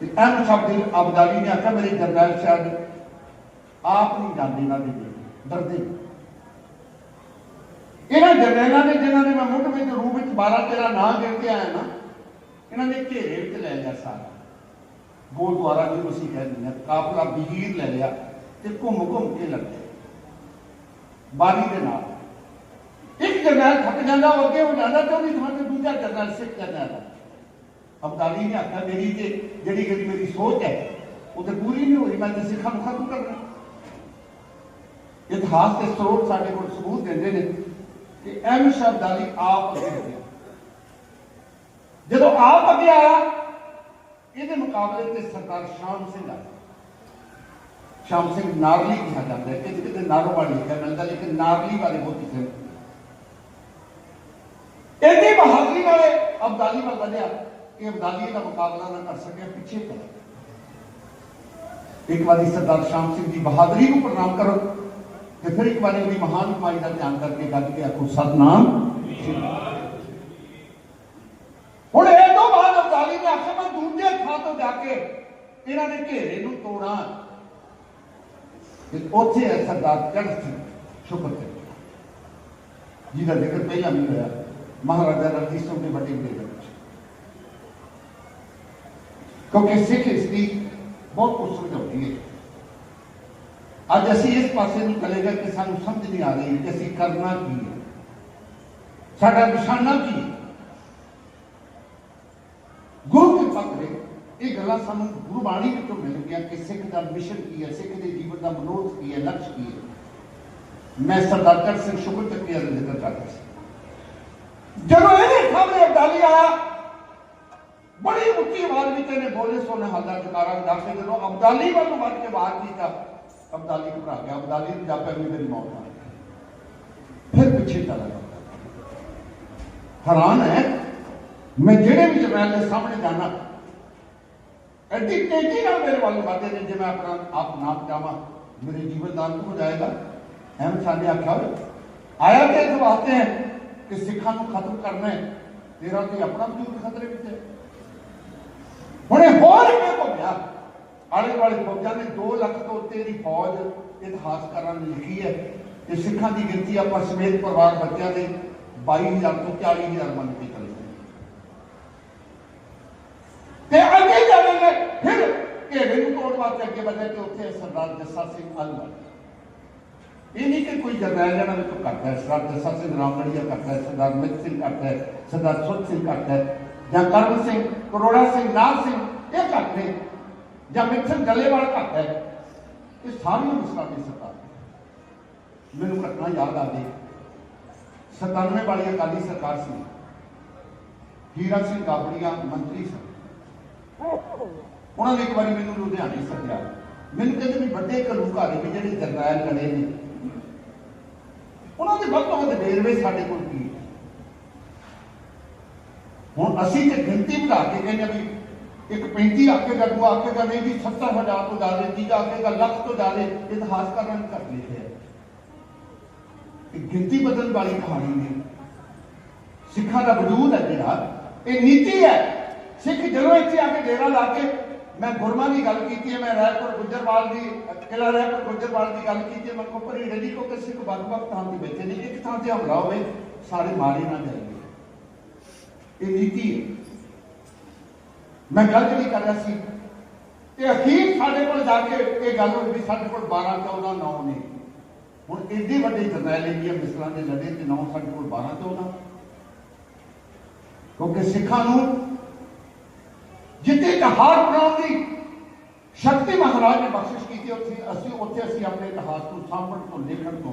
ਤੇ ਐਮ ਸ਼ਬਦੀ ਅਬਦਾਲੀ ਨੇ ਆਖਿਆ, ਮੇਰੇ ਜਰਨੈਲ ਸਾਹਿਬ ਆਪ ਨਹੀਂ ਜਾਂਦੇ ਨਾ ਦੇ ਡਰਦੇ ਇਹਨਾਂ ਜਰਨੈਲਾਂ ਨੇ ਜਿਨ੍ਹਾਂ ਨੇ ਮੈਂ ਮੁੱਢ ਵਿੱਚ ਰੂਪ ਵਿੱਚ 12 13 ਨਾਂ ਗਿਣ ਕੇ ਆਇਆ ਨਾ, ਇਹਨਾਂ ਨੇ ਘੇਰੇ ਵਿੱਚ ਲੈ ਲਿਆ ਸਾਰਾ। ਗੁਰਦੁਆਰਾ ਵੀ ਅਸੀਂ ਕਹਿੰਦੇ ਹਾਂ ਕਾਫਲਾ ਬਹੀਰ ਲੈ ਲਿਆ ਤੇ ਘੁੰਮ ਘੁੰਮ ਕੇ ਲੱਗੇ ਬਾਰੀ ਦੇ ਨਾਲ। ਇੱਕ ਜਰਨੈਲ ਥੱਕ ਜਾਂਦਾ, ਉਹ ਅੱਗੇ ਹੋ ਜਾਂਦਾ ਤੇ ਉਹਦੀ ਥਾਂ ਤੇ ਦੂਜਾ ਜਰਨੈਲ ਸਿੱਖ ਜਾਂਦਾ। ਅਬਦਾਲੀ ਨੇ ਆਖਿਆ, ਮੇਰੀ ਤੇ ਜਿਹੜੀ ਕਿ ਮੇਰੀ ਸੋਚ ਹੈ, ਉਹ ਤੇ ਪੂਰੀ ਨਹੀਂ ਹੋਈ ਮੈਂ ਤੇ ਸਿੱਖਾਂ ਨੂੰ ਖਤਮ ਕਰਨਾ। ਇਤਿਹਾਸ ਦੇ ਸਰੋਤ ਸਾਡੇ ਕੋਲ ਸਬੂਤ ਦਿੰਦੇ ਨੇ ਕਿ ਐਮ ਸ਼ਬਦਾਲੀ ਆਪ ਅੱਗੇ ਗਿਆ ਜਦੋਂ ਆਪ ਅੱਗੇ ਆਇਆ, ਇਹਦੇ ਮੁਕਾਬਲੇ ਤੇ ਸਰਦਾਰ ਸ਼ਾਮ ਸਿੰਘ ਆ ਸ਼ਾਮ ਸਿੰਘ ਨਾਰਲੀ ਕਿਹਾ ਜਾਂਦਾ ਹੈ, ਕਿਤੇ ਕਿਤੇ ਨਾਰੋਵਾਲੀ ਲਿਖਿਆ ਮਿਲਦਾ ਲੇਕਿਨ ਨਾਰਲੀ ਬਾਰੇ ਬਹੁਤ ਕਿਸੇ ਇਹਦੀ ਬਹਾਦਰੀ ਵਾਲੇ ਅਬਦਾਲੀ ਵੱਲ ਵਧਿਆ। ਕਿ ਅਬਦਾਲੀ ਦਾ ਮੁਕਾਬਲਾ ਨਾ ਕਰ ਸਕਿਆ, ਪਿੱਛੇ ਪੈ ਇੱਕ ਵਾਰੀ ਸਰਦਾਰ ਸ਼ਾਮ ਸਿੰਘ ਦੀ ਬਹਾਦਰੀ ਨੂੰ ਪ੍ਰਣਾਮ ਕਰੋ ਤੇ ਫਿਰ ਇੱਕ ਵਾਰੀ ਉਹਦੀ ਮਹਾਨ ਕਮਾਈ ਦਾ ਧਿਆਨ ਕਰਕੇ ਗੱਲ ਕੇ ਆਖੋ, ਸਤਨਾਮ। ਹੁਣ ਇਹ ਤੋਂ ਬਾਅਦ ਅਬਦਾਲੀ ਨੇ ਆਖਿਆ ਮੈਂ ਦੂਜੇ ਥਾਂ ਤੋਂ ਜਾ ਕੇ ਇਹਨਾਂ ਦੇ ਘੇਰੇ ਨੂੰ ਤੋੜਾਂ। ਤੇ ਉੱਥੇ ਹੈ ਸਰਦਾਰ ਚੜ੍ਹ ਸਿੰਘ ਸ਼ੁਕਰ ਜਿਹਦਾ ਜ਼ਿਕਰ ਪਹਿਲਾਂ ਵੀ ਹੋਇਆ, ਮਹਾਰਾਜਾ ਰਣਜੀਤ ਸਿੰਘ ਦੇ ਵੱਡੇ ਦੇ। ਕਿਉਂਕਿ ਸਿੱਖ ਇਸ ਬਹੁਤ ਕੁਝ ਸਮਝਾਉਂਦੀ ਹੈ ਅੱਜ ਅਸੀਂ ਇਸ ਪਾਸੇ ਨੂੰ ਚਲੇ ਗਏ ਕਿ ਸਾਨੂੰ ਸਮਝ ਨਹੀਂ ਆ ਰਹੀ ਕਿ ਅਸੀਂ ਕਰਨਾ ਕੀ ਹੈ ਸਾਡਾ ਨਿਸ਼ਾਨਾ ਕੀ ਹੈ ਗੁਰੂ ਕਿਰਪਾ ਕਰੇ ਇਹ ਗੱਲਾਂ ਸਾਨੂੰ ਗੁਰਬਾਣੀ ਵਿੱਚੋਂ ਮਿਲ ਗਿਆ ਕਿ ਸਿੱਖ ਦਾ ਮਿਸ਼ਨ ਕੀ ਹੈ ਸਿੱਖ ਦੇ ਜੀਵਨ ਦਾ ਮਨੋਰਥ ਕੀ ਹੈ ਲਕਸ਼ ਕੀ ਹੈ ਮੈਂ ਸਰਦਾਰ ਚੜ੍ਹ ਸਿੰਘ ਸ਼ੁਕਰ ਚੱਕੀਆ ਦਾ ਜ਼ਿਕਰ ਕਰਦਾ ਸੀ ਜਦੋਂ ਇਹਦੇ ਸਾਹਮਣੇ ਅਬਦਾਲੀ ਆਇਆ ਬੜੀ ਉੱਚੀ ਆਵਾਜ਼ ਵਿੱਚ ਇਹਨੇ ਬੋਲੇ ਸੋਨੇ ਹੱਲਾ ਜਕਾਰਾ ਦੱਸ ਕੇ ਜਦੋਂ ਅਬਦਾਲੀ ਵੱਲ ਨੂੰ ਵੱਧ ਕੇ ਬਾਹਰ ਕੀਤਾ ਅਬਦਾਲੀ ਘਬਰਾ ਗਿਆ ਅਬਦਾਲੀ ਨੂੰ ਜਾਪਿਆ ਵੀ ਮੇਰੀ ਮੌਤ ਆ ਗਈ ਫਿਰ ਪਿੱਛੇ ਚਲਾ ਗਿਆ ਹੈਰਾਨ ਹੈ ਮੈਂ ਜਿਹੜੇ ਵੀ ਜਰਨੈਲ ਦੇ ਸਾਹਮਣੇ ਜਾਣਾ ਐਡੀ ਤੇਜ਼ੀ ਨਾਲ ਮੇਰੇ ਵੱਲ ਵਧਦੇ ਨੇ ਜੇ ਮੈਂ ਆਪਣਾ ਆਪ ਨਾਮ ਚਾਹਾਂ ਮੇਰੇ ਜੀਵਨ ਦਾ ਅੰਤ ਹੋ ਜਾਏਗਾ ਐਵੇਂ ਸਾਡੇ ਆਖਿਆ ਹੋਇਆ ਆਇਆ ਤੇ ਇਸ ਵਾਸਤੇ ਹੈ ਕਿ ਸਿੱਖਾਂ ਨੂੰ ਖਤਮ ਕਰਨਾ ਹੈ ਤੇਰਾ ਤੇ ਆਪਣਾ ਵਜੂਦ ਖਤਰੇ ਵਿੱਚ ਹੈ ਹੁਣ ਹੋਰ ਕਿਵੇਂ ਘੁੰਮਿਆ ਆਲੇ ਦੁਆਲੇ ਫੌਜਾਂ ਨੇ 2 ਲੱਖ ਤੋਂ ਉੱਤੇ ਦੀ ਫੌਜ ਇਤਿਹਾਸਕਾਰਾਂ ਨੇ ਲਿਖੀ ਹੈ ਕਿ ਸਿੱਖਾਂ ਦੀ ਗਿਣਤੀ ਆਪਾਂ ਸਮੇਤ ਪਰਿਵਾਰ ਬੱਚਿਆਂ ਦੇ 22000 ਤੋਂ 40000 ਮੰਨ ਕੇ ਚੱਲਦੇ ਤੇ ਅੱਗੇ ਜਾਵੇਂਗੇ ਫਿਰ ਘੇਰੇ ਨੂੰ ਤੋੜ ਵਾਸਤੇ ਅੱਗੇ ਵਧੇ ਤੇ ਉੱਥੇ ਸਰਦਾਰ ਜੱਸਾ ਸਿੰਘ ਅਲਵਾ ਇਹ ਨਹੀਂ ਕਿ ਕੋਈ ਜਰਨੈਲ ਜਣਾ ਵਿੱਚ ਕਰਦਾ ਹੈ, ਸਰਦਾਰ ਜੱਸਾ ਸਿੰਘ ਰਾਮਗੜੀਆ ਕਰਦਾ ਹੈ, ਸਰਦਾਰ ਮਿਤ ਸਿੰਘ ਕਰਦਾ ਹੈ, ਸਰਦਾਰ ਸੁਖ ਸਿੰਘ ਕਰਦਾ ਹੈ। ਜਾਂ ਕਰਮ ਸਿੰਘ, ਕਰੋੜਾ ਸਿੰਘ ਨਾਥ ਸਿੰਘ, ਇਹ ਘੱਟ ਨੇ, ਜਾਂ ਮਿੱਠਨ ਗਲੇਵਾਲ ਘੱਟ ਹੈ, ਇਹ ਸਾਰੀਆਂ ਮਿਸਲਾਂ ਦੀ ਸਰਕਾਰ ਮੈਨੂੰ ਘਟਨਾ ਯਾਦ ਆ ਗਈ। 97 ਵਾਲੀ ਅਕਾਲੀ ਸਰਕਾਰ ਸੀ। ਹੀਰਾ ਸਿੰਘ ਗਾਬੜੀਆ ਮੰਤਰੀ ਸਨ। ਉਹਨਾਂ ਨੇ ਇੱਕ ਵਾਰੀ ਮੈਨੂੰ ਲੁਧਿਆਣੇ ਸੱਦਿਆ। ਮੈਨੂੰ ਕਹਿੰਦੇ ਵੀ ਵੱਡੇ ਘਲੂਘਾਰੇ ਵੀ ਜਿਹੜੇ ਜਰਨੈਲ ਲੜੇ ਨੇ। ਉਹਨਾਂ ਦੇ ਵੱਧ ਤੋਂ ਵੱਧ ਰੇਲਵੇ ਸਾਡੇ ਕੋਲ ਕੀ ਹੁਣ ਅਸੀਂ ਤੇ ਗਿਣਤੀ ਵਧਾ ਕੇ ਕਹਿੰਦੇ ਹਾਂ ਵੀ ਇੱਕ 35 ਆਖੇਗਾ ਦੂ ਆਖੇਗਾ ਨਹੀਂ ਵੀ 70000 ਤੋਂ ਜ਼ਿਆਦਾ ਤੀਜਾ ਆਖੇਗਾ ਲੱਖ ਤੋਂ ਜ਼ਿਆਦਾ ਇਤਿਹਾਸਕਾਰਾਂ ਨੇ ਘੱਟ ਲਿਖਿਆ ਇਹ ਗਿਣਤੀ ਬਦਲਣ ਵਾਲੀ ਕਹਾਣੀ ਨਹੀਂ ਸਿੱਖਾਂ ਦਾ ਵਜੂਦ ਹੈ ਜਿਹੜਾ, ਇਹ ਨੀਤੀ ਹੈ। ਸਿੱਖ ਜਦੋਂ ਇੱਥੇ ਆ ਕੇ ਡੇਰਾ ਲਾ ਕੇ, ਮੈਂ ਗੁਰਮਾਂ ਦੀ ਗੱਲ ਕੀਤੀ ਹੈ, ਮੈਂ ਰਾਏਪੁਰ ਗੁੱਜਰਵਾਲ ਦੀ ਕਿਲਾ ਰਾਏਪੁਰ ਗੁੱਜਰਵਾਲ ਦੀ ਗੱਲ ਕੀਤੀ ਹੈ, ਮੈਂ ਕੋਪਰੀ ਰੈਡੀ ਕੋ ਕਿ ਸਿੱਖ ਵੱਖ-ਵੱਖ ਥਾਂ ਤੇ ਬੈਠੇ ਨੇ, ਇੱਕ ਥਾਂ ਤੇ ਹਮਲਾ ਹੋਵੇ, ਸਾਰੇ ਮਾਰੇ ਨਾ ਜਾਏ ਇਹ ਨੀਤੀ ਹੈ ਮੈਂ ਗੱਲ ਜਿਹੜੀ ਕਰ ਰਿਹਾ ਸੀ ਤੇ ਅਖੀਰ ਸਾਡੇ ਕੋਲ ਜਾ ਕੇ ਇਹ ਗੱਲ ਹੋਈ ਵੀ ਸਾਡੇ ਕੋਲ 12 14 9 ਨੇ ਹੁਣ ਇੰਨੇ ਵੱਡੇ ਜਰਨੈਲ ਇੰਡੀਆ ਮਿਸਲਾਂ ਦੇ ਲੜੇ ਤੇ 9 ਸਾਡੇ ਕੋਲ 12 14 ਕਿਉਂਕਿ ਸਿੱਖਾਂ ਨੂੰ ਜਿੱਤੇ ਇਤਿਹਾਸ ਬਣਾਉਣ ਦੀ ਸ਼ਕਤੀ ਮਹਾਰਾਜ ਨੇ ਬਖਸ਼ਿਸ਼ ਕੀਤੀ ਉੱਥੇ ਅਸੀਂ ਉੱਥੇ ਅਸੀਂ ਆਪਣੇ ਇਤਿਹਾਸ ਨੂੰ ਸਾਂਭਣ ਤੋਂ ਲੇਖਣ ਤੋਂ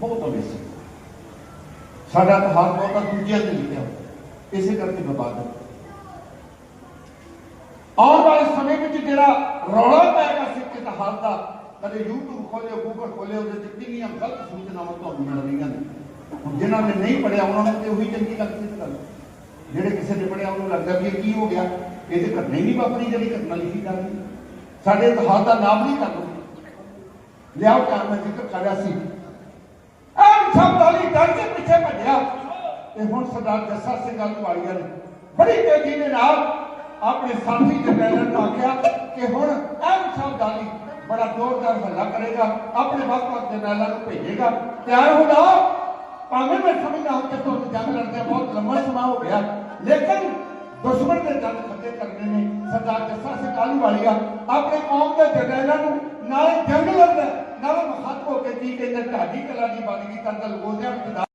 ਬਹੁਤ ਅਵੇਸੀ ਸਾਡਾ ਇਤਿਹਾਸ ਬਹੁਤਾ ਦੂਜਿਆਂ ਨੇ ਲਿਖਿਆ ਇਸੇ ਕਰਕੇ ਵਿਵਾਦ ਹੈ ਆਉਣ ਵਾਲੇ ਸਮੇਂ ਵਿੱਚ ਜਿਹੜਾ ਰੌਲਾ ਪੈਗਾ ਸਿੱਖ ਇਤਿਹਾਸ ਦਾ, ਕਦੇ YouTube ਖੋਲਿਓ, Google ਖੋਲਿਓ, ਉਹਦੇ ਤੇ ਕਿੰਨੀਆਂ ਗਲਤ ਸੂਚਨਾਵਾਂ ਤੁਹਾਨੂੰ ਮਿਲ ਰਹੀਆਂ ਨੇ। ਜਿਨ੍ਹਾਂ ਨੇ ਨਹੀਂ ਪੜਿਆ ਉਹਨਾਂ ਨੂੰ ਤੇ ਉਹੀ ਚੰਗੀ ਲੱਗਦੀ ਸੀ ਗੱਲ ਜਿਹੜੇ ਕਿਸੇ ਨੇ ਪੜਿਆ ਉਹਨੂੰ ਲੱਗਦਾ ਵੀ ਇਹ ਕੀ ਹੋ ਗਿਆ? ਇਹ ਤੇ ਘਟਨਾ ਹੀ ਨਹੀਂ ਵਾਪਰੀ, ਜਿਹੜੀ ਘਟਨਾ ਲਿਖੀ ਜਾ ਸਾਡੇ ਇਤਿਹਾਸ ਦਾ ਨਾਮ ਨਹੀਂ ਕਰ ਲਿਆਓ ਕਾਰਨ ਮੈਂ ਜ਼ਿਕਰ ਕਰਿਆ ਸੀ। ਆਹ ਸਭ ਵਾਲੀ ਤੇ ਹੁਣ ਸਰਦਾਰ ਜੱਸਾ ਸਿੰਘ ਵਾਲੀਆ ਨੇ ਬੜੀ ਤੇਜ਼ੀ ਦੇ ਨਾਲ ਆਪਣੇ ਸਾਥੀ ਜਰਨੈਲਾਂ ਨੂੰ ਆਖਿਆ ਕਿ ਹੁਣ ਅਹਿਮ ਸਾਹਿਬ ਦਾਲੀ ਬੜਾ ਜ਼ੋਰਦਾਰ ਹੱਲਾ ਕਰੇਗਾ, ਆਪਣੇ ਵੱਖ-ਵੱਖ ਜਰਨੈਲਾਂ ਨੂੰ ਭੇਜੇਗਾ। ਤਿਆਰ ਹੋ ਜਾਓ ਭਾਵੇਂ ਮੈਂ ਸਮਝਦਾ ਹਾਂ ਕਿ ਤੁਹਾਨੂੰ ਜੰਗ ਲੜਦੇ ਬਹੁਤ ਲੰਮਾ ਸਮਾਂ ਹੋ ਗਿਆ, ਲੇਕਿਨ ਦੁਸ਼ਮਣ ਦੇ ਜੰਗ ਖੱਤੇ ਕਰਨੇ ਨੇ ਸਰਦਾਰ ਜੱਸਾ ਸਿੰਘ ਆਲੂਵਾਲੀਆ। ਆਪਣੇ ਕੌਮ ਦੇ ਜਰਨੈਲਾਂ ਨੂੰ ਨਾਲੇ ਜੰਗ ਲੜਦਾ ਨਾਲੇ ਮਖਤ ਹੋ ਕੇ ਕੀ ਕਹਿੰਦੇ, ਢਾਡੀ ਕਲਾ ਦੀ ਬੰਦਗੀ ਕਰਦਾ ਲਗੋਦਿਆਂ